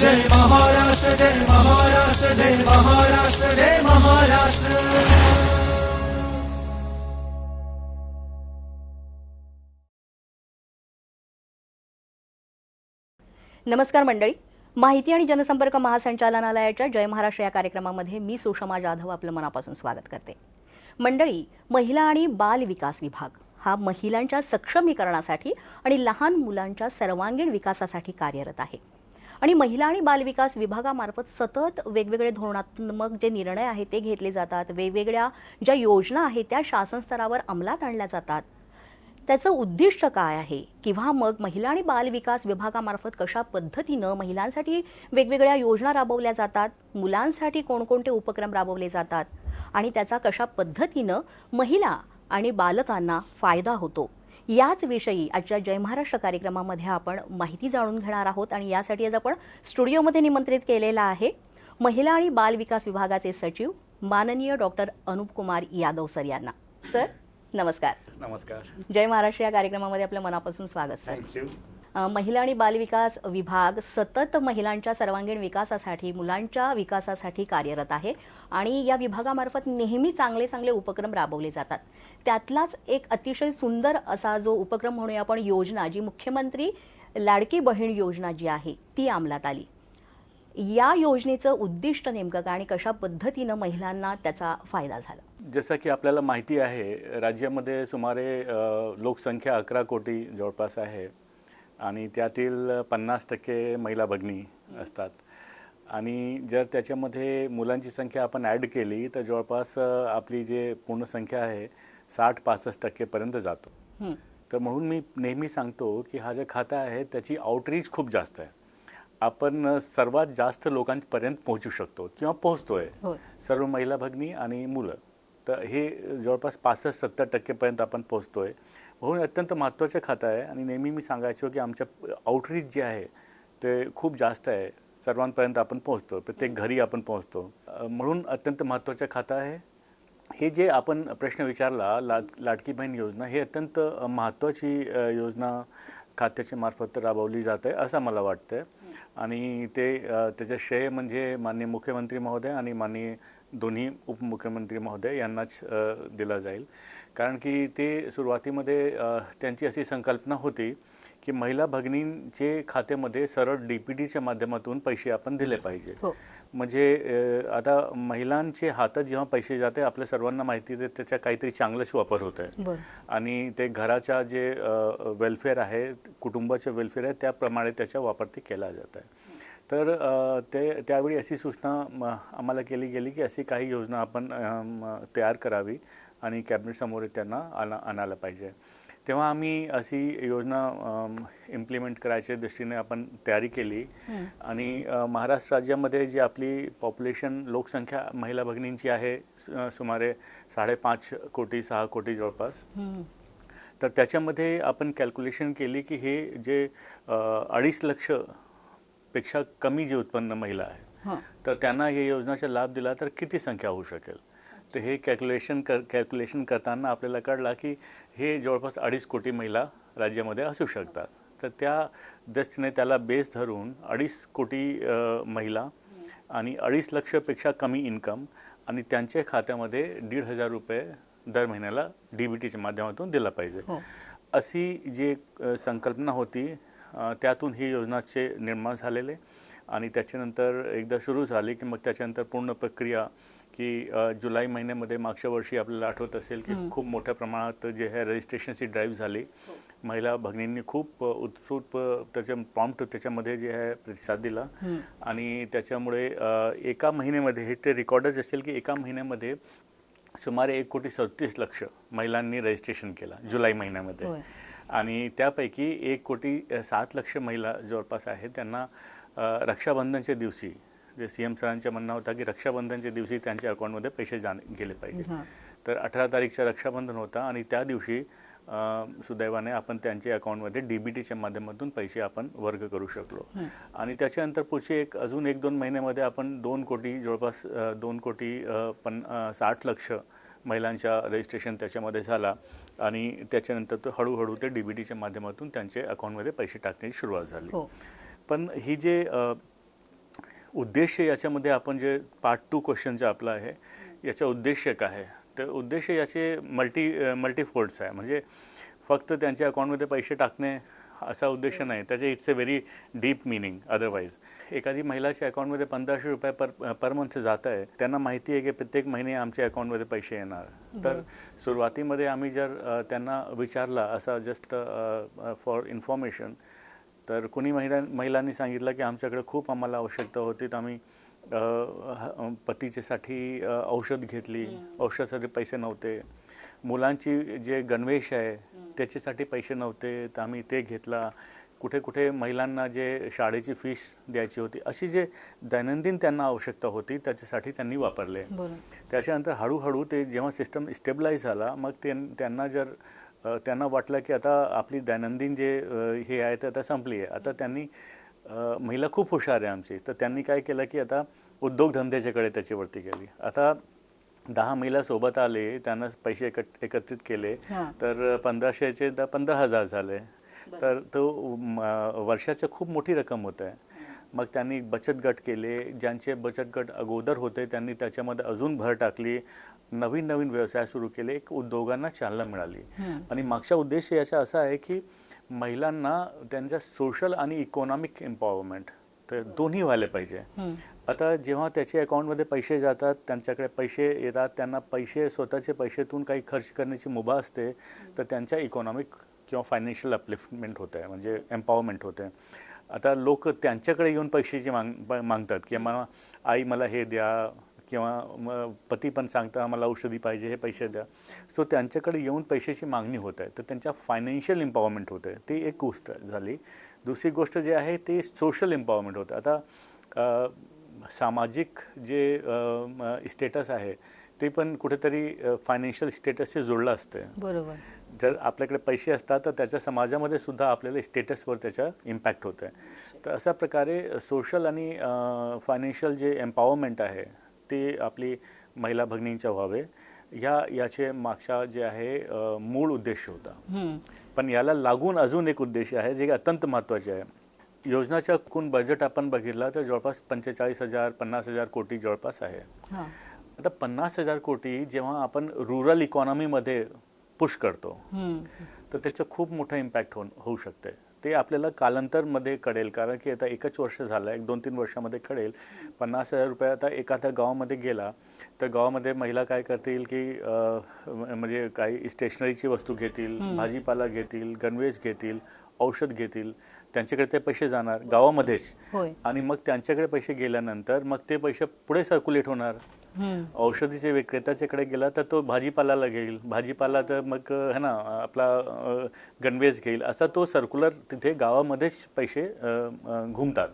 जय महाराष्ट्र जय महाराष्ट्र जय महाराष्ट्र जय महाराष्ट्र. नमस्कार मंडळी. माहिती आणि जनसंपर्क महासंचालनालयाच्या जय महाराष्ट्र या कार्यक्रमामध्ये मी सुषमा जाधव आपलं मनापासून स्वागत करते. मंडळी महिला आणि बाल विकास विभाग हा महिलांच्या सक्षमीकरणासाठी आणि लहान मुलांच्या सर्वांगीण विकासासाठी कार्यरत आहे. आणि महिला आणि बालविकास विभागामार्फत सतत वेगवेगळे धोरणात्मक जे निर्णय आहेत ते घेतले जातात. वेगवेगळ्या ज्या योजना आहेत त्या शासन स्तरावर अंमलात आणल्या जातात. त्याचं उद्दिष्ट काय आहे? किंवा मग महिला आणि बालविकास विभागामार्फत कशा पद्धतीनं महिलांसाठी वेगवेगळ्या योजना राबवल्या जातात? मुलांसाठी कोणकोणते उपक्रम राबवले जातात? आणि त्याचा कशा पद्धतीनं महिला आणि बालकांना फायदा होतो? याच विषयी आजच्या जय महाराष्ट्र कार्यक्रमामध्ये आपण माहिती जाणून घेणार आहोत आणि यासाठी आज आपण स्टुडिओमध्ये निमंत्रित केलेला आहे महिला आणि बाल विकास विभागाचे सचिव माननीय डॉक्टर अनुप कुमार यादव सर यांना. सर नमस्कार. नमस्कार. जय महाराष्ट्र या कार्यक्रमामध्ये आपलं मनापासून स्वागत सर. महिला आणि बालविकास विभाग सतत महिलांच्या सर्वांगीण विकासासाठी मुलांच्या विकासासाठी कार्यरत आहे आणि या विभागामार्फत नेहमी चांगले चांगले उपक्रम राबवले जातात. त्यातलाच एक अतिशय सुंदर असा जो उपक्रम म्हणूया आपण योजना जी मुख्यमंत्री लाडकी बहीण योजना जी आहे ती अंमलात आली. या योजनेचं उद्दिष्ट नेमकं काय आणि कशा पद्धतीनं महिलांना त्याचा फायदा झाला? जसं की आपल्याला माहिती आहे राज्यामध्ये सुमारे लोकसंख्या अकरा कोटी जवळपास आहे. आणि त्यातील पन्नास टक्के महिला भगिनी असतात. आणि जर त्याच्यामध्ये मुलांची संख्या आपण ॲड केली तर जवळपास आपली जे पूर्ण संख्या आहे साठ पासष्ट टक्केपर्यंत जातो. तर म्हणून मी नेहमी सांगतो की हा जे खाता आहे त्याची आउटरीच खूप जास्त आहे. आपण सर्वात जास्त लोकांपर्यंत पोहोचू शकतो किंवा पोहोचतोय. होय. सर्व महिला भगिनी आणि मुलं. तर हे जवळपास पासष्ट सत्तर टक्केपर्यंत आपण पोहोचतोय म्हणून अत्यंत महत्त्वाचं खातं आहे. आणि नेहमी मी सांगायचो की आमच्या आउटरीच जे आहे ते खूप जास्त आहे. सर्वांपर्यंत आपण पोहोचतो. प्रत्येक घरी आपण पोहोचतो. म्हणून अत्यंत महत्त्वाचं खातं आहे. हे जे आपण प्रश्न विचारला लाट लाडकी बहीण योजना हे अत्यंत महत्त्वाची योजना खात्याच्या मार्फत राबवली जात आहे असं मला वाटतं आणि ते त्याचे त्याचं श्रेय म्हणजे माननीय मुख्यमंत्री महोदय आणि माननीय दोन्ही उपमुख्यमंत्री महोदय यांनाच दिला जाईल. कारण की ते सुरुवातीमध्ये त्यांची अशी संकल्पना होती की महिला भगिनींचे खात्यामध्ये सरळ डी पी टीच्या माध्यमातून पैसे आपण दिले पाहिजे. हो. म्हणजे आता महिलांचे हातात जेव्हा पैसे जाते आपल्या सर्वांना माहिती आहे त्याचा काहीतरी चांगलाच वापर होत आहे. आणि ते घराच्या जे वेलफेअर आहे कुटुंबाचे वेलफेअर आहे त्याप्रमाणे त्याचा वापर ते केला जात आहे. तर ते त्यावेळी अशी सूचना आम्हाला केली गेली की अशी काही योजना आपण तयार करावी. आणि कॅबिनेटसमोर त्यांना आणा आणायला पाहिजे. तेव्हा आम्ही अशी योजना इम्प्लिमेंट करायच्या दृष्टीने आपण तयारी केली. आणि महाराष्ट्र राज्यामध्ये जी आपली पॉप्युलेशन लोकसंख्या महिला भगिनींची आहे सुमारे साडेपाच कोटी सहा कोटी जवळपास. तर त्याच्यामध्ये आपण कॅल्क्युलेशन केली की हे जे अडीच लक्षपेक्षा कमी जे उत्पन्न महिला आहे. तर त्यांना हे योजनेचा लाभ दिला तर किती संख्या होऊ शकेल? तर हे कॅल्क्युलेशन कर कॅल्क्युलेशन करताना आपल्याला कळला की हे जवळपास अडीच कोटी महिला राज्यामध्ये असू शकतात. तर त्या दृष्टीने त्याला बेस धरून अडीच कोटी महिला आणि अडीच लक्षपेक्षा कमी इन्कम आणि त्यांच्या खात्यामध्ये दीड हजार रुपये दर महिन्याला डी बी टीच्या माध्यमातून दिला पाहिजे. हो. अशी जी संकल्पना होती त्यातून ही योजनाचे निर्माण झालेले आणि त्याच्यानंतर एकदा सुरू झाली की मग त्याच्यानंतर पूर्ण प्रक्रिया की जुलै महिन्यामध्ये मागच्या वर्षी आपल्याला आठवत असेल की खूप मोठ्या प्रमाणात जे आहे रजिस्ट्रेशनची ड्राईव्ह झाली. महिला भगिनींनी खूप उत्सुक त्याच्या प्रॉम्प्ट त्याच्यामध्ये जे आहे प्रतिसाद दिला. आणि त्याच्यामुळे एका महिन्यामध्ये हे ते रेकॉर्डच असेल की एका महिन्यामध्ये सुमारे एक कोटी सदतीस लक्ष महिलांनी रजिस्ट्रेशन केलं जुलै महिन्यामध्ये. आणि त्यापैकी एक कोटी सात लक्ष महिला जवळपास आहेत. त्यांना रक्षाबंधनच्या दिवशी जे सी एम सरांचं म्हणणं होता की रक्षाबंधनच्या दिवशी त्यांच्या अकाउंटमध्ये पैसे जाण गेले पाहिजे. तर अठरा तारीखचं रक्षाबंधन होता आणि त्या दिवशी सुदैवाने आपण त्यांच्या अकाउंटमध्ये डी बी टीच्या माध्यमातून पैसे आपण वर्ग करू शकलो. आणि त्याच्यानंतर पुढचे एक अजून एक दोन महिन्यामध्ये आपण दोन कोटी जवळपास दोन कोटी अ, साठ लक्ष महिलांच्या रजिस्ट्रेशन त्याच्यामध्ये झाला आणि त्याच्यानंतर तो हळूहळू ते डी बी टीच्या माध्यमातून त्यांच्या अकाउंटमध्ये पैसे टाकण्याची सुरुवात झाली. हो. पण ही जे उद्देश याच्यामध्ये आपण जे पार्ट टू क्वेश्चन जे आपलं आहे याचा उद्देश काय आहे? तर उद्देश याचे मल्टी मल्टीफोल्ड्स आहे. म्हणजे फक्त त्यांच्या अकाउंटमध्ये पैसे टाकणे असा उद्देश नाही. त्याचे it's a very deep meaning otherwise एखादी महिलाच्या अकाउंटमध्ये पंधराशे रुपये पर पर मंथ जात आहे त्यांना माहिती आहे की प्रत्येक महिने आमच्या अकाउंटमध्ये पैसे येणार. तर सुरुवातीमध्ये आम्ही जर त्यांना विचारला असा जस्ट फॉर इन्फॉर्मेशन तर कोणी महिला महिलांनी सांगितलं की आमच्याकडे खूप आम्हाला आवश्यकता होती तर आम्ही पतीच्यासाठी औषध घेतली. औषधासाठी पैसे नव्हते. मुलांची जे गणवेश आहे त्याच्यासाठी पैसे नव्हते. तर आम्ही ते घेतला. कुठे कुठे महिलांना जे शाळेची फीस द्यायची होती अशी जे दैनंदिन त्यांना आवश्यकता होती त्याच्यासाठी त्यांनी वापरले. त्याच्यानंतर हळूहळू ते जेव्हा सिस्टम स्टेबलाईज झाला मग ते त्यांना जर त्यांना वाटलं की आता आपली दैनंदिन जे हे आहे ते आता संपली आहे. आता त्यांनी महिला खूप हुशार आहे आमची. तर त्यांनी काय केलं की आता उद्योगधंद्याच्याकडे त्याच्यावरती गेली आता दहा महिला सोबत आले त्यांना पैसे एकत एकत्रित केले. तर पंधराशेचे तर पंधरा हजार झाले. तर तो वर्षाच्या खूप मोठी रक्कम होत आहे. मग त्यांनी बचत गट केले ज्यांचे बचत गट अगोदर होते त्यांनी त्याच्यामध्ये अजून भर टाकली नवीन नवीन व्यवसाय सुरू केले एक उद्योगांना चालना मिळाली. आणि मागचा उद्देश याचा असा आहे की महिलांना त्यांच्या सोशल आणि इकॉनॉमिक एम्पॉवरमेंट तर दोन्ही व्हायला पाहिजे. आता जेव्हा त्याच्या अकाउंटमध्ये पैसे जातात त्यांच्याकडे पैसे येतात त्यांना पैसे स्वतःचे पैशातून काही खर्च करण्याची मुभा असते तर त्यांच्या इकॉनॉमिक किंवा फायनान्शियल अपलिफ्टमेंट होत आहे म्हणजे एम्पॉवरमेंट होते. आता लोक त्यांच्याकडे येऊन पैशाची मांग प- मागतात की मला आई मला हे द्या किंवा पती पण सांगता मला औषधी पाहिजे हे पैसे द्या. सो त्यांच्याकडे येऊन पैशाची मागणी होत आहे. तर त्यांच्या फायनान्शियल एम्पॉवरमेंट होतं आहे. ती एक गोष्ट झाली. दुसरी गोष्ट जे आहे ते सोशल एम्पॉवरमेंट होतं आता सामाजिक जे स्टेटस आहे ते पण कुठेतरी फायनान्शियल स्टेटसशी जुळलं असतं बरोबर. जर आपल्याकडे पैसे असतात तर त्याच्या समाजामध्ये सुद्धा आपल्याला स्टेटसवर त्याचा इम्पॅक्ट होतं आहे तर अशा प्रकारे सोशल आणि फायनान्शियल जे एम्पॉवरमेंट आहे ते आपली महिला भगिनींच्या व्हावे. ह्या याचे मागचा जे आहे मूळ उद्देश होता. पण याला लागून अजून एक उद्देश आहे जे अत्यंत महत्त्वाचे आहे. योजनाच्या एकूण बजेट आपण बघितलं तर जवळपास पंचेचाळीस हजार पन्नास हजार कोटी जवळपास आहे. आता पन्नास हजार कोटी जेव्हा आपण रुरल इकॉनॉमीमध्ये पुश करतो. तर त्याचं खूप मोठं इम्पॅक्ट होऊन होऊ शकते ते आपल्याला कालांतरमध्ये कळेल कारण की आता एकच वर्ष झालं एक दोन तीन वर्षामध्ये कळेल. पन्नास हजार रुपये आता एखाद्या गावामध्ये गेला तर गावामध्ये महिला काय करतील की म्हणजे काही स्टेशनरीची वस्तू घेतील भाजीपाला घेतील गणवेश घेतील औषध घेतील. त्यांच्याकडे ते पैसे जाणार गावामध्येच. आणि मग त्यांच्याकडे पैसे गेल्यानंतर मग ते पैसे पुढे सर्क्युलेट होणार. औषधीचे विक्रेत्याच्याकडे गेला तर तो भाजीपाल्याला घेईल. भाजीपाला तर मग है ना आपला गणवेश घेईल. असा तो सर्क्युलर तिथे गावामध्येच पैसे घुमतात.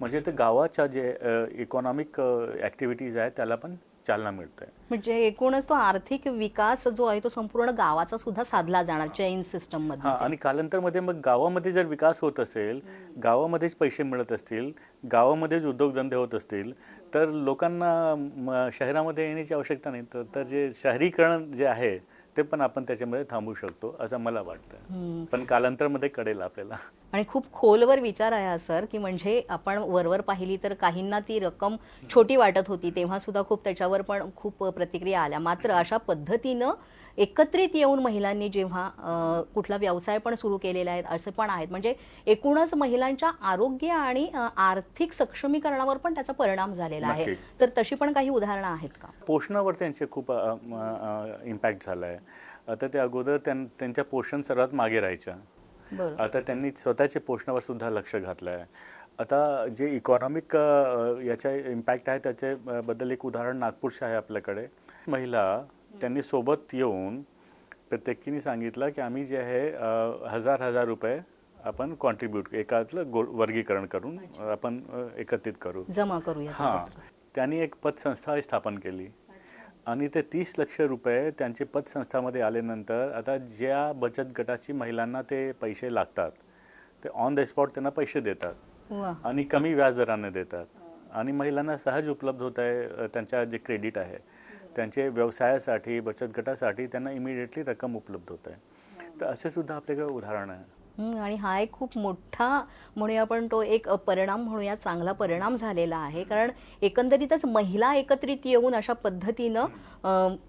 म्हणजे ते गावाच्या जे इकॉनॉमिक ॲक्टिव्हिटीज आहेत त्याला पण चालना मिळते. म्हणजे एकूणच तो आर्थिक विकास जो आहे तो संपूर्ण गावाचा सुद्धा साधला जाणार चेन सिस्टममध्ये. आणि कालांतरमध्ये मग गावामध्ये जर विकास होत असेल गावामध्येच पैसे मिळत असतील गावामध्येच उद्योगधंदे होत असतील तर लोकांना शहरामध्ये येण्याची आवश्यकता नाही. तर तर जे शहरीकरण जे आहे ते पण आपण त्याच्यामध्ये थांबवू शकतो असं मला वाटतं. पण कालांतरमध्ये कळेल आपल्याला. आणि खूप खोलवर विचार आहे सर की म्हणजे आपण वरवर पाहिली तर काहींना ती रक्कम छोटी वाटत होती. तेव्हा सुद्धा खूप त्याच्यावर पण खूप प्रतिक्रिया आल्या. मात्र अशा पद्धतीनं एकत्रित येऊन महिलांनी जेव्हा कुठला व्यवसाय पण सुरू केलेला आहे असे पण आहेत. म्हणजे एकूणच महिलांच्या आरोग्य आणि आर्थिक सक्षमीकरणावर पण त्याचा परिणाम झालेला आहे. तर तशी पण काही उदाहरणं आहेत का? पोषणावर त्यांचे खूप इम्पॅक्ट झाला आहे आता ते अगोदर त्यां त्यांच्या पोषण सर्वात मागे राहायच्या. आता त्यांनी स्वतःच्या पोषणावर सुद्धा लक्ष घातलं आहे आता जे इकॉनॉमिक याच्या इम्पॅक्ट आहे त्याचे अ, बद्दल एक उदाहरण नागपूरचे आहे आपल्याकडे. महिला त्यांनी सोबत येऊन प्रत्येकीने सांगितलं की आम्ही जे आहे हजार हजार रुपये आपण कॉन्ट्रीब्यूट एकातलं गो वर्गीकरण करून आपण एकत्रित करू. जमा करूया हां. त्यांनी एक पतसंस्था स्थापन केली. आणि ते तीस लक्ष रुपये त्यांचे पतसंस्थामध्ये आल्यानंतर आता ज्या बचत गटाची महिलांना ते पैसे लागतात ते ऑन द स्पॉट त्यांना पैसे देतात. आणि कमी व्याजदराने देतात. आणि महिलांना सहज उपलब्ध होत आहे त्यांच्या जे क्रेडिट आहे. त्यांचे व्यवसायासाठी बचत गटासाठी त्यांना इमिडिएटली रक्कम उपलब्ध होत आहे. तर असे सुद्धा आपल्याकडे उदाहरण आहे आणि हा एक खूप मोठा म्हणूया आपण तो एक परिणाम म्हणूया चांगला परिणाम झालेला आहे. कारण एकंदरीतच महिला एकत्रित येऊन अशा पद्धतीनं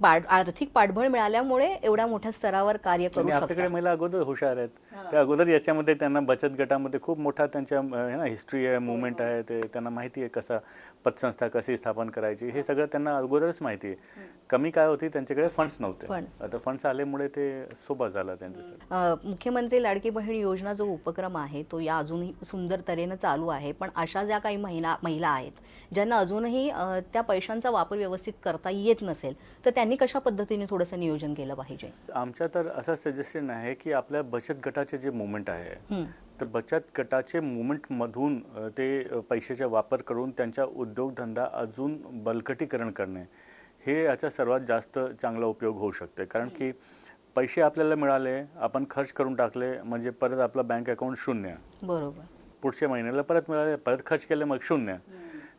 आर्थिक पाठबळ मिळाल्यामुळे एवढ्या मोठ्या स्तरावर कार्य करू आपल्याकडे महिला अगोदर हुशार आहेत. त्या अगोदर याच्यामध्ये त्यांना बचत गटामध्ये खूप मोठा त्यांच्या हिस्ट्री आहे मुवमेंट आहे ते त्यांना माहिती आहे कसा पतसंस्था कशी स्थापन करायची हे सगळं त्यांना अगोदरच माहिती आहे. कमी काय होती त्यांच्याकडे फंड्स नव्हते. आता फंड्स आल्यामुळे ते सोपं झालं त्यांच्यासाठी. मुख्यमंत्री लाडकी बहीण योजना जो उपक्रम आहे तो या अजूनही सुंदर तऱ्हेनं चालू आहे. पण अशा ज्या काही महिला महिला आहेत ज्यांना अजूनही त्या पैशांचा वापर व्यवस्थित करता येत नसेल तर त्यांनी कशा पद्धतीने थोडंसं नियोजन केलं पाहिजे? आमच्या तर असं सजेशन आहे की आपल्या बचत गटाचे जे मुवमेंट आहे तर बचत गटाचे मुवमेंटमधून ते पैशाचा वापर करून त्यांचा उद्योगधंदा अजून बलकटीकरण करणे हे याचा सर्वात जास्त चांगला उपयोग होऊ शकते. कारण की पैसे आपल्याला मिळाले आपण खर्च करून टाकले म्हणजे परत आपलं बँक अकाउंट शून्य. बरोबर. पुढच्या महिन्याला परत मिळाले परत खर्च केले मग शून्य.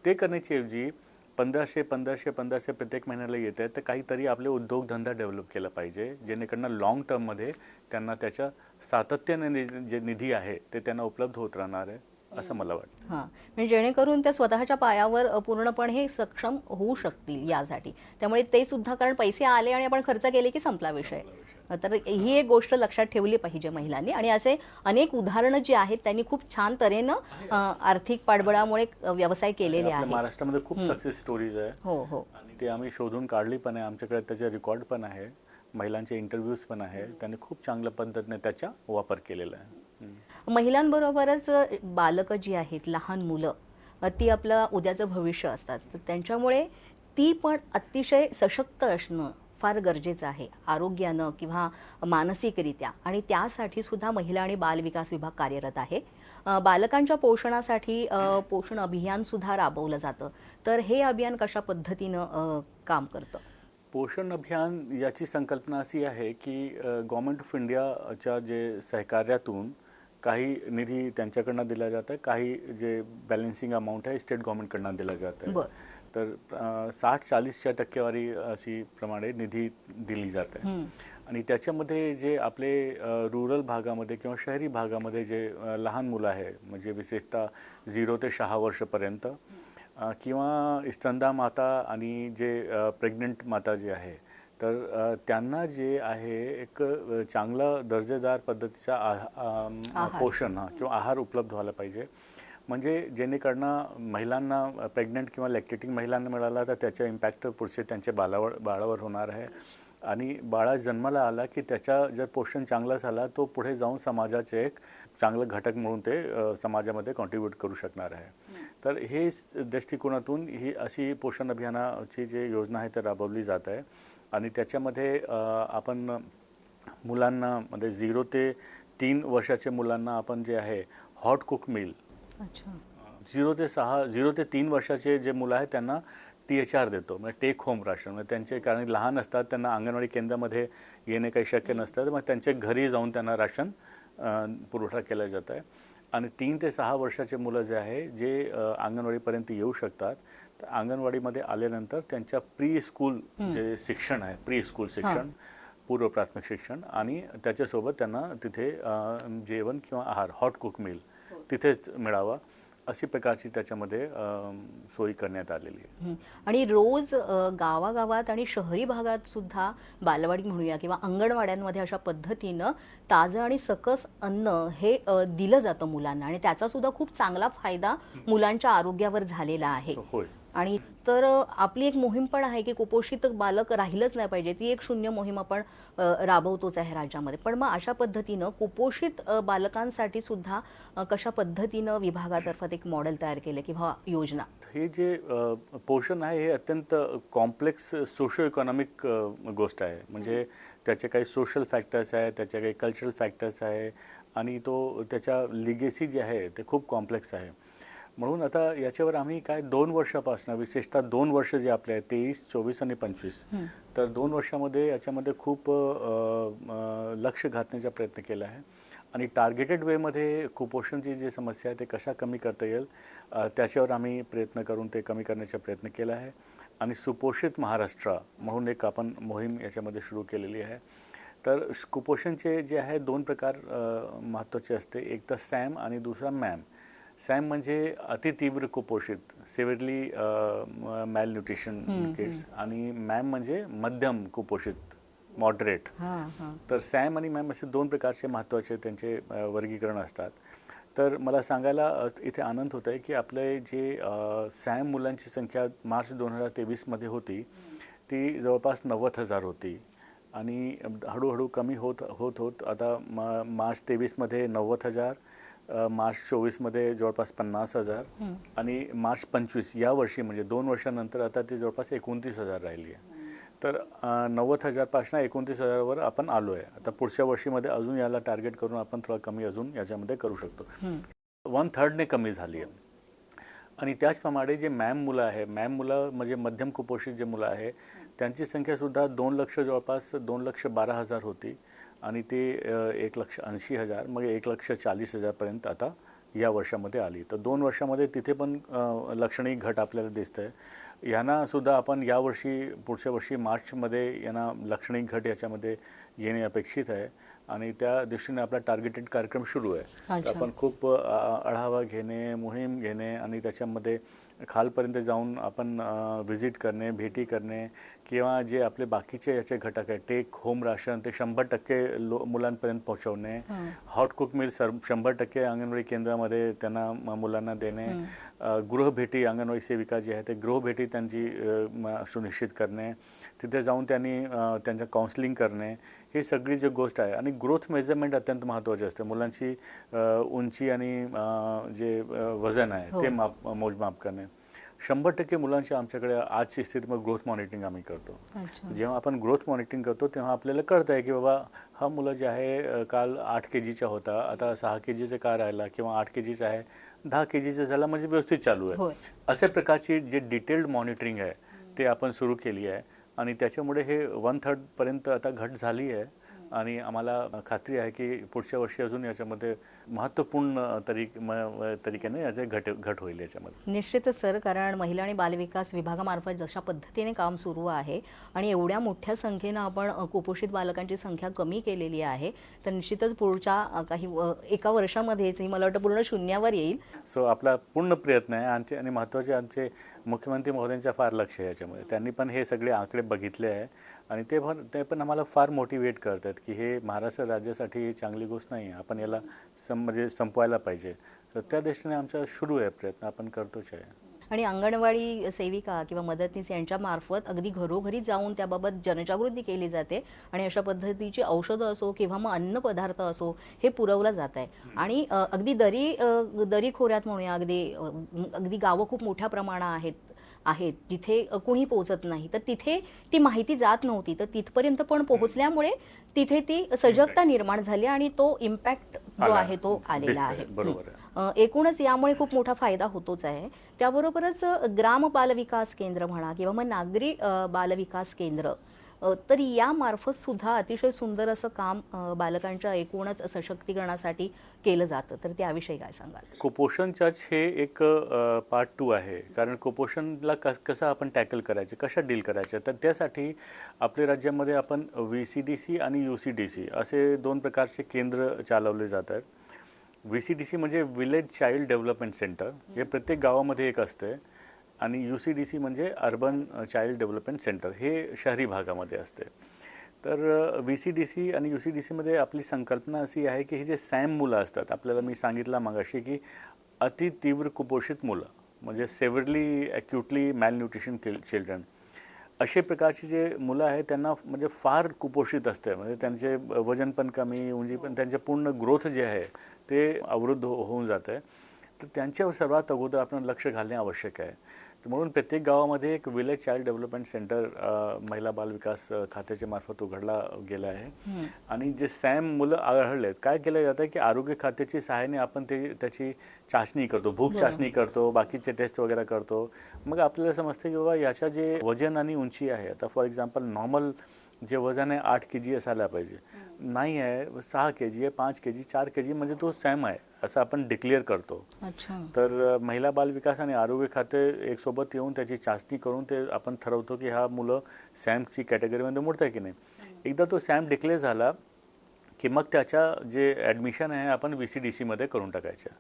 ते करण्याची ऐवजी पंधराशे पंधराशे पंधराशे प्रत्येक महिन्याला येत आहे तर काहीतरी आपले उद्योगधंदा डेव्हलप केला पाहिजे जेणेकरून लाँग टर्ममध्ये त्यांना त्याच्या सातत्याने नि- जे निधी आहे ते त्यांना उपलब्ध होत राहणार आहे. असं मला वाटतं. हां. म्हणजे जेणेकरून त्या स्वतःच्या पायावर पूर्णपणे सक्षम होऊ शकतील यासाठी. त्यामुळे ते सुद्धा कारण पैसे आले आणि आपण खर्च केले की संपला विषय. तर ही एक गोष्ट लक्षात ठेवली पाहिजे महिलांनी. आणि असे अनेक उदाहरणं जी आहेत त्यांनी खूप छान तऱ्हेनं आर्थिक पाठबळामुळे व्यवसाय केलेले आहेत. महाराष्ट्रामध्ये खूप सक्सेस स्टोरीज आहे. हो हो. ते आम्ही शोधून काढली पण आहे. आमच्याकडे त्याचे रेकॉर्ड पण आहे. महिलांचे इंटरव्ह्यूज पण आहे. त्यांनी खूप चांगल्या पद्धतीने त्याचा वापर केलेला आहे. महिलांबरोबरच बालकं जी आहेत लहान मुलं ती आपलं उद्याचं भविष्य असतात. तर त्यांच्यामुळे ती पण अतिशय सशक्त असणं फार गरजेचं आहे आरोग्यानं किंवा मानसिकरित्या. आणि त्यासाठी सुद्धा महिला आणि बाल विकास विभाग कार्यरत आहे. बालकांच्या पोषणासाठी पोषण अभियान सुद्धा राबवलं जातं. तर हे अभियान कशा पद्धतीनं काम करतं? पोषण अभियान याची संकल्पना अशी आहे की गव्हर्मेंट ऑफ इंडियाच्या जे सहकार्यातून काही निधी त्यांच्याकडनं दिला जात आहे काही जे बॅलन्सिंग अमाऊंट आहे स्टेट गव्हर्नमेंटकडनं दिला जात आहे. तर साठ चाळीसच्या टक्केवारी अशी प्रमाणे निधी दिली जाते. आणि त्याच्यामध्ये जे आपले रुरल भागामध्ये किंवा शहरी भागामध्ये जे लहान मुलं आहे म्हणजे विशेषतः झिरो ते सहा वर्षपर्यंत किंवा स्तनदा माता आणि जे प्रेग्नंट माता जे आहे तर त्यांना जे आहे एक चांगला दर्जेदार पद्धतीचा आह-. पोषण हा किंवा आहार उपलब्ध व्हायला पाहिजे. म्हणजे जेणेकरून महिलांना प्रेग्नंट किंवा लॅक्टेटिंग महिलांना मिळाला तर त्याचा इम्पॅक्ट पुढचे त्यांच्या बालावर बाळावर होणार आहे. आणि बाळा जन्माला आला की त्याचा जर पोषण चांगला झाला तो पुढे जाऊन समाजाचे एक चांगलं घटक म्हणून ते समाजामध्ये कॉन्ट्रीब्यूट करू शकणार आहे. तर हे दृष्टिकोनातून ही अशी पोषण अभियानाची जी योजना आहे ती राबवली जात आहे. आणि त्याच्यामध्ये आपण मुलांना म्हणजे झिरो ते तीन वर्षाच्या मुलांना आपण जे आहे हॉट कुक मिल. अच्छा. झिरो ते सहा झिरो ते तीन वर्षाचे जे मुलं आहेत त्यांना टी एच आर देतो. म्हणजे टेक होम राशन म्हणजे त्यांचे कारण लहान असतात त्यांना अंगणवाडी केंद्रामध्ये येणे काही शक्य नसतं. मग त्यांच्या घरी जाऊन त्यांना राशन पुरवठा केला जात आहे. आणि तीन ते सहा वर्षाचे मुलं जे आहे जे अंगणवाडीपर्यंत येऊ शकतात तर अंगणवाडीमध्ये आल्यानंतर त्यांच्या प्री स्कूल जे शिक्षण आहे प्री स्कूल शिक्षण पूर्व प्राथमिक शिक्षण आणि त्याच्यासोबत त्यांना तिथे जेवण किंवा आहार हॉट कुक मिल तिथेच मिळावा. अशी प्रकारची त्याच्यामध्ये सोयी करण्यात आलेली आहे. हं. आणि रोज गावागावात आणि शहरी भागात सुद्धा बालवाडी म्हणूया किंवा अंगणवाड्यांमध्ये अशा पद्धतीनं ताजं आणि सकस अन्न हे दिलं जातं मुलांना आणि त्याचा सुद्धा खूप चांगला फायदा मुलांच्या आरोग्यावर झालेला आहे. होय. आणि तर आपली एक मोहीम पण आहे की कुपोषित बालक राहिलंच नाही पाहिजे ती एक शून्य मोहीम आपण राबवतोच आहे राज्यामध्ये पण मग अशा पद्धतीनं कुपोषित बालकांसाठी सुद्धा कशा पद्धतीनं विभागातर्फे एक मॉडेल तयार केलं किंवा योजना? हे जे पोषण आहे हे अत्यंत कॉम्प्लेक्स सोशो इकॉनॉमिक गोष्ट आहे. म्हणजे त्याचे काही सोशल फॅक्टर्स आहे त्याचे काही कल्चरल फॅक्टर्स आहे आणि तो त्याच्या लिगेसी जे आहे ते खूप कॉम्प्लेक्स आहे. म्हणून आता याच्यावर आम्ही काय दोन वर्षापासून विशेषतः दोन वर्ष जे आपले आहेत तेवीस चोवीस आणि पंचवीस तर दोन वर्षामध्ये याच्यामध्ये खूप लक्ष घातण्याचा प्रयत्न केला आहे. आणि टार्गेटेड वेमध्ये कुपोषणची जी समस्या आहे ते कशा कमी करता येईल त्याच्यावर आम्ही प्रयत्न करून ते कमी करण्याचा प्रयत्न केला आहे. आणि सुपोषित महाराष्ट्र म्हणून एक आपण मोहीम याच्यामध्ये सुरू केलेली आहे. तर कुपोषणचे जे आहे दोन प्रकार महत्त्वाचे असते. एक तर सॅम आणि दुसरा मॅम. सॅम म्हणजे अतितीव्र कुपोषित सिव्हिअरली मॅल न्यूट्रिशन किड्स आणि मॅम म्हणजे मध्यम कुपोषित मॉडरेट तर सॅम आणि मॅम असे दोन प्रकारचे महत्त्वाचे त्यांचे वर्गीकरण असतात. तर मला सांगायला इथे आनंद होत आहे की आपले जे सॅम मुलांची संख्या मार्च दोन हजार तेवीसमध्ये होती ती जवळपास नव्वद हजार होती. आणि हळूहळू कमी होत होत होत आता म मार्च तेवीसमध्ये नव्वद हजार मार्च चोवीसमध्ये जवळपास पन्नास हजार. आणि मार्च पंचवीस या वर्षी म्हणजे दोन वर्षानंतर आता ती जवळपास एकोणतीस हजार राहिली आहे. तर नव्वद हजारपासून एकोणतीस हजारावर आपण आलो आहे आता पुढच्या वर्षीमध्ये अजून याला टार्गेट करून आपण थोडा कमी अजून याच्यामध्ये करू शकतो. वन थर्डने कमी झाली आहे. आणि त्याचप्रमाणे जे मॅम मुलं आहे मॅम मुलं म्हणजे मध्यम कुपोषित जे मुलं आहे त्यांची संख्यासुद्धा दोन लक्ष जवळपास दोन लक्ष बारा हजार होती. आणि ते एक लक्ष ऐंशी हजार मग एक लक्ष चाळीस हजारपर्यंत आता या वर्षामध्ये आली. तर दोन वर्षामध्ये तिथे पण लक्षणीय घट आपल्याला दिसत आहे यांनासुद्धा आपण यावर्षी पुढच्या वर्षी मार्चमध्ये यांना लक्षणीय घट याच्यामध्ये येणे अपेक्षित आहे. आणि त्या दृष्टीने आपला टार्गेटेड कार्यक्रम सुरू आहे. आपण खूप आढावा घेणे मोहीम घेणे आणि त्याच्यामध्ये खालपर्यंत जाऊन आपण व्हिजिट करणे भेटी करणे किंवा जे आपले बाकीचे याचे घटक आहेत टेक होम राशन ते शंभर टक्के लो मुलांपर्यंत पोहोचवणे हॉट कुक मिल सर शंभर टक्के अंगणवाडी केंद्रामध्ये त्यांना मुलांना देणे गृहभेटी अंगणवाडी सेविका जी आहे ते गृहभेटी त्यांची सुनिश्चित करणे. तिथे जाऊन त्यांनी त्यांचं काउन्सिलिंग करणे. ही सगळी जी गोष्ट आहे आणि ग्रोथ मेजरमेंट अत्यंत महत्त्वाची असते. मुलांची उंची आणि जे वजन आहे ते माप मोजमाप करणे. शंभर टक्के मुलांची आमच्याकडे आजची स्थितीमध्ये ग्रोथ मॉनिटरिंग आम्ही करतो. जेव्हा आपण ग्रोथ मॉनिटरिंग करतो तेव्हा आपल्याला कळतं आहे की बाबा हा मुलं जे आहे काल आठ के जीचा होता आता सहा के जीचा का राहिला किंवा आठ के जीचा आहे दहा के जीचा झाला म्हणजे व्यवस्थित चालू आहे. अशा प्रकारची जे डिटेल्ड मॉनिटरिंग आहे ते आपण सुरू केली आहे. आणि त्याच्यामुळे हे वन थर्डपर्यंत आता घट झाली आहे. आणि आम्हाला खात्री आहे की पुढच्या वर्षी अजून याच्यामध्ये महत्त्वपूर्ण तरी म- तरीकेने याचे घट घट होईल याच्यामध्ये. निश्चितच सर कारण महिला आणि बालविकास विभागामार्फत जशा पद्धतीने काम सुरू आहे आणि एवढ्या मोठ्या संख्येनं आपण कुपोषित बालकांची संख्या कमी केलेली आहे तर निश्चितच पुढच्या काही एका वर्षामध्येच ही मला वाटतं पूर्ण शून्यावर येईल. सो आपला पूर्ण प्रयत्न आहे. आमचे आणि महत्त्वाचे आमचे मुख्यमंत्री महोदयांच्या फार लक्ष आहे याच्यामध्ये. त्यांनी पण हे सगळे आकडे बघितले आहे. आणि ते पण ते पण आम्हाला फार मोटिवेट करतात की हे महाराष्ट्र राज्यासाठी ही चांगली गोष्ट नाही आहे. आपण याला सं म्हणजे संपवायला पाहिजे. तर त्या दृष्टीने आमचा सुरू आहे प्रयत्न. आपण करतोच आहे. आणि अंगणवाडी सेविका किंवा मदतनीस यांच्या मार्फत अगदी घरोघरी जाऊन त्याबाबत जनजागृती केली जाते. आणि अशा पद्धतीची औषधं असो किंवा मग अन्न पदार्थ असो हे पुरवलं जात आहे. आणि अगदी दरी दरी खोऱ्यात म्हणूया अगदी अगदी गावं खूप मोठ्या प्रमाणात आहेत. आहेत जिथे कुणी पोहोचत नाही. तर तिथे ती माहिती जात नव्हती. तर तिथपर्यंत पण पोहोचल्यामुळे तिथे ती सजगता निर्माण झाली आणि तो इम्पॅक्ट जो. आहे तो आलेला. आहे. एकूणच यामुळे खूप मोठा फायदा होतोच आहे. त्याबरोबरच ग्राम बालविकास केंद्र म्हणा किंवा मग नागरी बालविकास केंद्र तर यामार्फत सुद्धा अतिशय सुंदर असं काम बालकांच्या एकूणच सशक्तीकरणासाठी केलं जातं. तर त्याविषयी काय सांगाल? कुपोषण चर्च हे एक पार्ट टू आहे. कारण कुपोषणला कस कसं आपण टॅकल करायचे? कशा डील करायचे तर त्यासाठी आपल्या राज्यामध्ये आपण व्ही सी डी सी आणि यू सी डी सी असे दोन प्रकारचे केंद्र चालवले जात आहेत व्ही सी डी सी म्हणजे विलेज चाइल्ड डेव्हलपमेंट सेंटर हे प्रत्येक गावामध्ये एक असते आणि यू सी डी सी म्हणजे अर्बन चाइल्ड डेव्हलपमेंट सेंटर हे शहरी भागामध्ये असते. तर व्ही सी डी सी आणि यू सी डी सीमध्ये आपली संकल्पना अशी आहे की हे जे सॅम मुलं असतात आपल्याला मी सांगितलं मागाशी की अति तीव्र कुपोषित मुलं म्हणजे सेव्हरली ॲक्युटली मॅलन्यूट्रिशन चिल्ड्रन असे प्रकारची जे मुलं आहेत त्यांना म्हणजे फार कुपोषित असते. म्हणजे त्यांचे वजन पण कमी उंची पण त्यांचे पूर्ण ग्रोथ जे आहे ते अवरुद्ध हो- होऊन जातं आहे तर त्यांच्यावर सर्वात अगोदर आपण लक्ष घालणे आवश्यक आहे. म्हणून प्रत्येक गावामध्ये एक विलेज चाइल्ड डेव्हलपमेंट सेंटर महिला बालविकास अ, खात्याच्या मार्फत उघडला गेला आहे. आणि जे सॅम मुलं आढळलेत काय केलं जातं की आरोग्य खात्याची सहाय्याने आपण ते त्याची चाचणी करतो भूक चाचणी करतो बाकीचे टेस्ट वगैरे करतो. मग आपल्याला समजतं की बाबा याच्या जे वजन आणि उंची आहे आता फॉर एक्झाम्पल नॉर्मल जे वजन आहे आठ के जी असायला पाहिजे. नाही आहे सहा के जी आहे पाच के जी चार के जी म्हणजे तो सॅम आहे असं आपण डिक्लेअर करतो. तर महिला बाल विकास आणि आरोग्य खाते एक सोबत येऊन त्याची चाचणी करून ते आपण ठरवतो की हा मुलं सॅमची कॅटेगरीमध्ये मोडत आहे की नाही. एकदा तो सॅम डिक्लेअर झाला की मग त्याच्या जे ॲडमिशन आहे आपण व्ही सी डी सीमध्ये करून टाकायचं.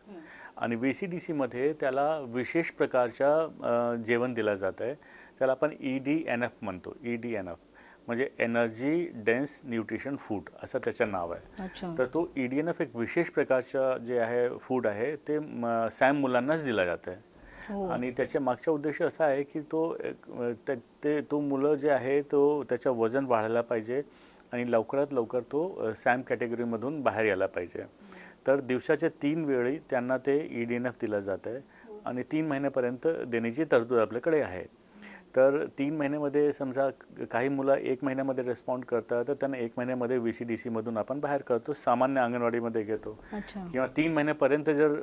आणि व्ही सी डी सीमध्ये त्याला विशेष प्रकारच्या जेवण दिलं जातं आहे त्याला आपण ई डी एन एफ म्हणतो ई डी एन एफ म्हणजे एनर्जी डेन्स न्यूट्रिशन फूड असं त्याचं नाव आहे. तर तो ई डी एन एफ एक विशेष प्रकारचं जे आहे फूड आहे ते सॅम मुलांनाच दिलं जातं आहे हो. आणि त्याच्या मागचा उद्देश असा आहे की तो ते तो मुलं जे आहे तो त्याचं वजन वाढायला पाहिजे आणि लवकरात लवकर तो सॅम कॅटेगरीमधून बाहेर यायला पाहिजे. तर दिवसाच्या तीन वेळी त्यांना ते ई डी एन एफ दिलं जातं आहे आणि तीन महिन्यापर्यंत देण्याची तरतूद आपल्याकडे आहे. तर तीन महिन्यामध्ये समजा काही मुलं एक महिन्यामध्ये रिस्पॉन्ड करतात तर त्यांना एक महिन्यामध्ये व्ही सी डी सीमधून आपण बाहेर करतो सामान्य अंगणवाडीमध्ये घेतो. किंवा तीन महिन्यापर्यंत जर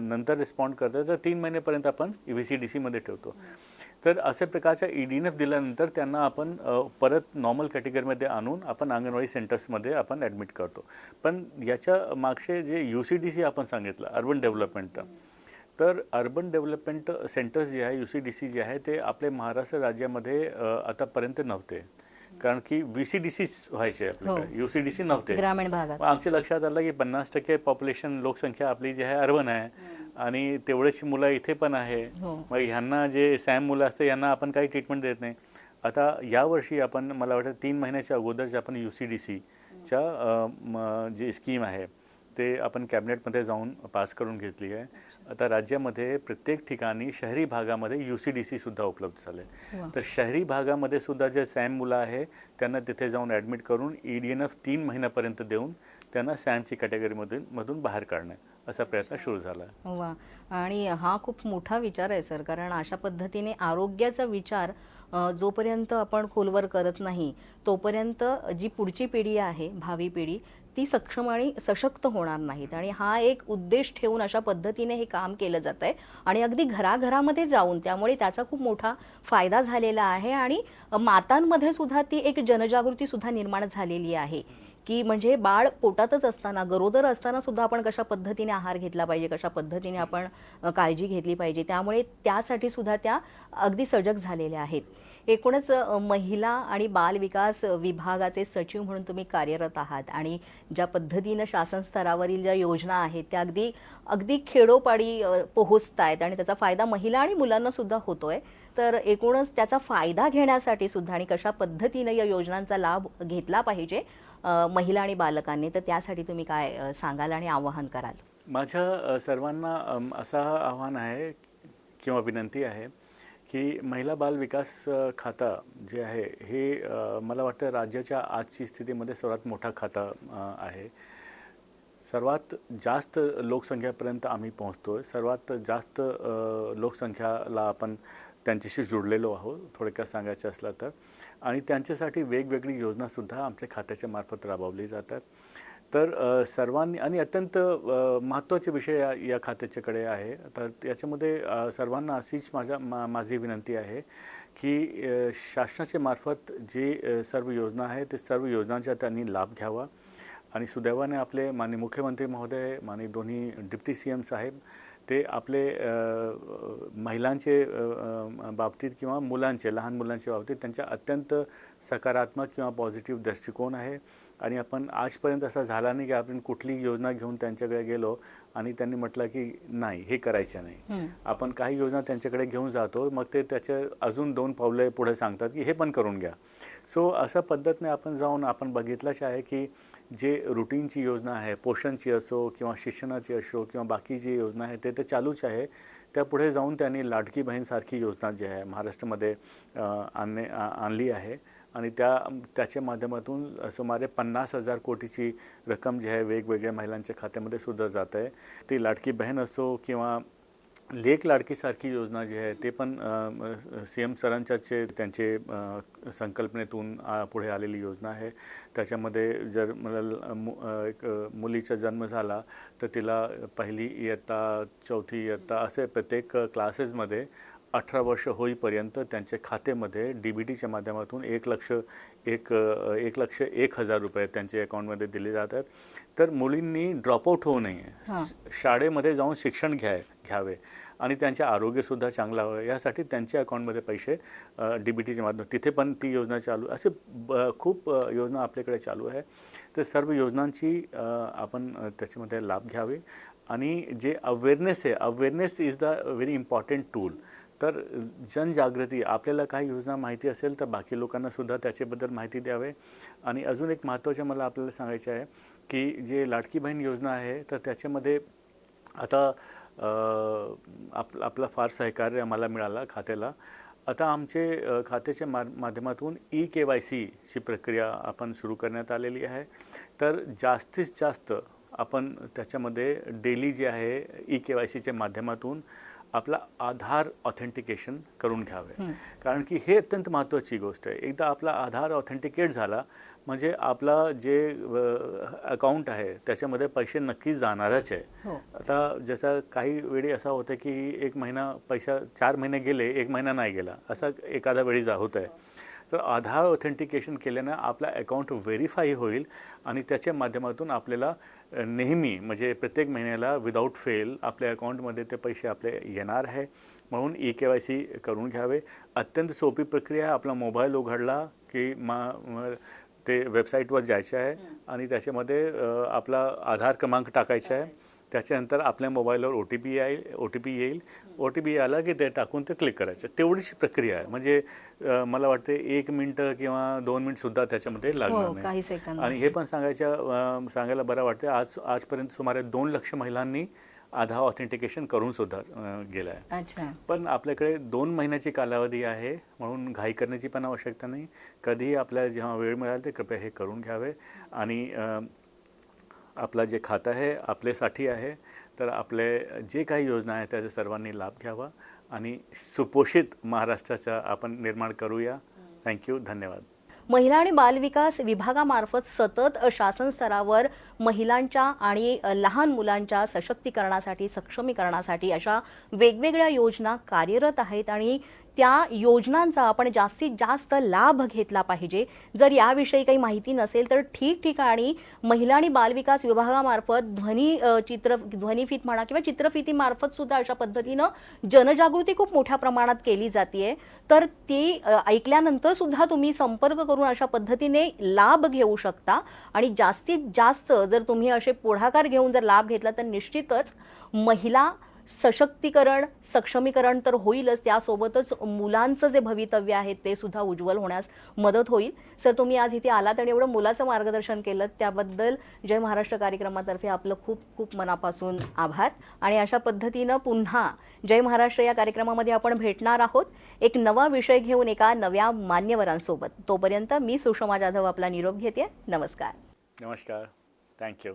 नंतर रिस्पॉन्ड करतात तर तीन महिन्यापर्यंत आपण व्ही सी डी सीमध्ये ठेवतो. तर अशा प्रकारच्या ई डी एफ दिल्यानंतर त्यांना आपण परत नॉर्मल कॅटेगरीमध्ये आणून आपण अंगणवाडी सेंटर्समध्ये आपण ॲडमिट करतो. पण याच्या मागचे जे यू सी डी सी आपण सांगितलं अर्बन डेव्हलपमेंटचं तर अर्बन डेव्हलपमेंट सेंटर्स जे आहे यू सी डी सी जे आहे ते आपले महाराष्ट्र राज्यामध्ये आतापर्यंत नव्हते. कारण की व्ही सी डी सीच व्हायचे आपल्याकडे. यू सी डी सी नव्हते. ग्रामीण भागात. आमच्या लक्षात आलं की पन्नास टक्के पॉप्युलेशन लोकसंख्या आपली जी आहे अर्बन आहे. आणि तेवढीशी मुलं इथे पण आहे. हो. मग ह्यांना जे सॅम मुलं असते यांना आपण काही ट्रीटमेंट देत नाही. आता यावर्षी आपण मला वाटतं तीन महिन्याच्या अगोदर जे आपण यू सी डी सीच्या जी स्कीम आहे ते आपण कॅबिनेटमध्ये जाऊन पास करून घेतली आहे. आता राज्यामध्ये प्रत्येक ठिकाणी शहरी भागामध्ये यू सी डी सीसुद्धा उपलब्ध झाले. तर शहरी भागामध्ये सुद्धा जे सॅम मुलं आहे त्यांना तिथे जाऊन ॲडमिट करून ई डी एन एफ तीन महिन्यापर्यंत देऊन त्यांना सॅमची कॅटेगरीमधून मधून बाहेर काढणे असा प्रयत्न सुरू झाला. वा. आणि हा खूप मोठा विचार आहे सर कारण अशा पद्धतीने आरोग्याचा विचार जोपर्यंत आपण खोलवर करत नाही तोपर्यंत जी पुढची पिढी आहे भावी पिढी ती सक्षम आणि सशक्त होणार नाहीत. आणि हा एक उद्देश ठेवून अशा पद्धतीने हे काम केलं जात आहे आणि अगदी घराघरामध्ये जाऊन त्यामुळे त्याचा खूप मोठा फायदा झालेला आहे. आणि मातांमध्ये सुद्धा ती एक जनजागृती सुद्धा निर्माण झालेली आहे. की म्हणजे बाळ पोटातच असताना गरोदर असताना सुद्धा आपण कशा पद्धतीने आहार घेतला पाहिजे कशा पद्धतीने आपण काळजी घेतली पाहिजे त्यामुळे त्यासाठी सुद्धा त्या अगदी सजग झालेल्या आहेत. एकूणच महिला आणि बाल विकास विभागाचे सचिव म्हणून तुम्ही कार्यरत आहात आणि ज्या पद्धतीनं शासन स्तरावरील ज्या योजना आहेत त्या अगदी अगदी खेडोपाडी पोहोचत आहेत आणि त्याचा फायदा महिला आणि मुलांना सुद्धा होतोय. तर एकूणच त्याचा फायदा घेण्यासाठी सुद्धा आणि कशा पद्धतीनं या योजनांचा लाभ घेतला पाहिजे महिला आणि बालकांनी तर त्यासाठी तुम्ही काय सांगाल आणि आवाहन कराल? माझ्या सर्वांना असं आव्हान आहे किंवा विनंती आहे की महिला बाल विकास खातं खाता जे आहे हे मला वाटतं राज्याच्या आजची स्थितीमध्ये सर्वात मोठा खाता आहे. सर्वात जास्त लोकसंख्यापर्यंत आम्ही पोहोचतो आहे सर्वात जास्त लोकसंख्याला आपण त्यांच्याशी जुडलेलो आहोत थोडक्यात सांगायचं असलं तर. आणि त्यांच्यासाठी वेगवेगळी योजनासुद्धा आमच्या खात्याच्या मार्फत राबवली जातात. तर सर्वांनी आणि अत्यंत महत्त्वाचे विषय या या खात्याच्याकडे आहे. तर याच्यामध्ये सर्वांना अशीच माझ्या मा माझी विनंती आहे की शासनाच्या मार्फत जे सर्व योजना आहे ते सर्व योजनांचा त्यांनी लाभ घ्यावा. आणि सुदैवाने आपले माननीय मुख्यमंत्री महोदय माननीय दोन्ही डिप्टी सी एम साहेब ते आपले महिलांचे बाबतीत किंवा मुलांचे लहान मुलांच्या बाबतीत त्यांच्या अत्यंत सकारात्मक किंवा पॉझिटिव्ह दृष्टिकोन आहे. आणि आपण आजपर्यंत असा झाला नाही की आपण कुठली योजना घेऊन त्यांच्याकडे गेलो आणि त्यांनी म्हटलं की नाही हे करायचं नाही. आपण काही योजना त्यांच्याकडे घेऊन जातो मग ते त्याचे अजून दोन पावले पुढे सांगतात की हे पण करून घ्या. सो अशा पद्धतीने आपण जाऊन आपण बघितलंच आहे की जे रुटीनची योजना आहे पोषणची असो किंवा शिक्षणाची असो किंवा बाकी जी योजना आहे ते तर चालूच आहे. त्या पुढे जाऊन त्यांनी लाडकी बहीणसारखी योजना जी आहे महाराष्ट्रामध्ये आणणे आणली आहे. आणि त्या त्याच्या माध्यमातून सुमारे पन्नास हजार कोटीची रक्कम जी आहे वेगवेगळ्या महिलांच्या खात्यामध्ये सुद्धा जात आहे. ती लाडकी बहीण असो किंवा लेक लाडकीसारखी योजना जी आहे ते पण सी एम सरांच्याचे त्यांचे संकल्पनेतून पुढे आलेली योजना आहे. त्याच्यामध्ये जर मला मु- एक मुलीचा जन्म झाला तर तिला पहिली इयत्ता चौथी इयत्ता असे प्रत्येक क्लासेसमध्ये अठरा वर्ष होईपर्यंत त्यांच्या खात्यामध्ये डी बी टीच्या माध्यमातून एक लक्ष एक एक लक्ष एक हजार रुपये त्यांच्या अकाउंटमध्ये दिले जातात. तर मुलींनी ड्रॉपआउट होऊ नये. शाळेमध्ये जाऊन शिक्षण घ्याय घ्यावे आणि त्यांचे आरोग्यसुद्धा चांगलं हवं. यासाठी त्यांच्या अकाउंटमध्ये पैसे डी बी टीच्या माध्यमात तिथे पण ती योजना चालू असे खूप योजना आपल्याकडे चालू आहे. तर सर्व योजनांची आपण त्याच्यामध्ये लाभ घ्यावे आणि जे अवेअरनेस आहे awareness is the very important tool तर जनजागृती आपल्याला काही योजना माहिती असेल तर बाकी लोकांना सुद्धा त्याच्याबद्दल माहिती द्यावे. आणि अजून एक महत्त्वाचे मला आपल्याला सांगायचं आहे की जे लाडकी बहीण योजना आहे तर त्याच्यामध्ये आता आप आपला फार सहकार्य आम्हाला मिळाला खात्याला. आता आमचे खात्याच्या मा माध्यमातून ई के वाय सीची प्रक्रिया आपण सुरू करण्यात आलेली आहे. तर जास्तीत जास्त आपण त्याच्यामध्ये डेली जे आहे ई के वाय सीच्या माध्यमातून आपला आधार ऑथेंटिकेशन करून घ्यावे. कारण की हे अत्यंत महत्त्वाची गोष्ट आहे. एकदा आपला आधार ऑथेंटिकेट झाला म्हणजे आपला जे अकाउंट आहे त्याच्यामध्ये पैसे नक्कीच जाणारच आहे. हो. आता जसं काही वेळी असा होतं की एक महिना पैसा चार महिने गेले एक महिना नाही गेला असा एखादा वेळी जा होत आहे तर आधार ऑथेंटिकेशन केल्यानं आपला अकाउंट व्हेरीफाय होईल आणि त्याच्या माध्यमातून आपल्याला नेहमी म्हणजे प्रत्येक महिन्याला विदाऊट फेल आपल्या अकाउंटमध्ये ते पैसे आपले येणार आहे. म्हणून ई के वाय सी करून घ्यावे. अत्यंत सोपी प्रक्रिया आहे आपला मोबाईल उघडला की मा ते वेबसाईटवर जायचं आहे आणि त्याच्यामध्ये आपला आधार क्रमांक टाकायचा आहे. त्याच्यानंतर आपल्या मोबाईलवर ओ टी पी येईल ओ टी पी येईल. ओ टी पी आला की ते टाकून ते क्लिक करायचं. तेवढीच प्रक्रिया आहे. म्हणजे मला वाटते एक मिनटं किंवा दोन मिनिटसुद्धा त्याच्यामध्ये हो लागणार नाही. आणि हे पण सांगायच्या सांगायला बरं वाटतं आज आजपर्यंत सुमारे दोन लक्ष महिलांनी आधार ऑथेंटिकेशन करून सुद्धा गेलं आहे. अच्छा. पण आपल्याकडे दोन महिन्याची कालावधी आहे. म्हणून घाई करण्याची पण आवश्यकता नाही. कधीही आपल्याला जेव्हा वेळ मिळाल ते कृपया हे करून घ्यावे. आणि आपला जे खातं आहे आपल्यासाठी आहे तर आपले जे काही योजना आहे त्याचा सर्वांनी लाभ घ्यावा आणि सुपोषित महाराष्ट्राचा आपण निर्माण करूया. थँक्यू धन्यवाद. महिला आणि बालविकास विभागामार्फत सतत शासन स्तरावर महिलांच्या आणि लहान मुलांच्या सशक्तीकरणासाठी सक्षमीकरणासाठी अशा वेगवेगळ्या योजना कार्यरत आहेत आणि त्या योजनांचा आपण जास्तीत जास्त लाभ घेतला पाहिजे. जर याविषयी काही माहिती नसेल तर ठिकठिकाणी महिला आणि बालविकास विभागामार्फत ध्वनी चित्र ध्वनीफीत म्हणा किंवा चित्रफितीमार्फत सुद्धा अशा पद्धतीनं जनजागृती खूप मोठ्या प्रमाणात केली जाते तर ती ऐकल्यानंतर सुद्धा तुम्ही संपर्क करून अशा पद्धतीने लाभ घेऊ शकता. आणि जास्तीत जास्त जर तुम्ही असे पुढाकार घेऊन जर लाभ घेतला तर निश्चितच महिला सशक्तीकरण सक्षमीकरण तर होईलच. त्यासोबतच मुलांचं जे भवितव्य आहे ते सुद्धा उज्ज्वल होण्यास मदत होईल. सर तुम्ही आज इथे आलात आणि एवढं मुलाचं मार्गदर्शन केलं त्याबद्दल जय महाराष्ट्र कार्यक्रमातर्फे आपलं खूप खूप मनापासून आभार. आणि अशा पद्धतीनं पुन्हा जय महाराष्ट्र या कार्यक्रमामध्ये आपण भेटणार आहोत. एक नवा विषय घेऊन एका नव्या मान्यवरांसोबत. तोपर्यंत मी सुषमा जाधव आपला निरोप घेते. नमस्कार. नमस्कार. थँक्यू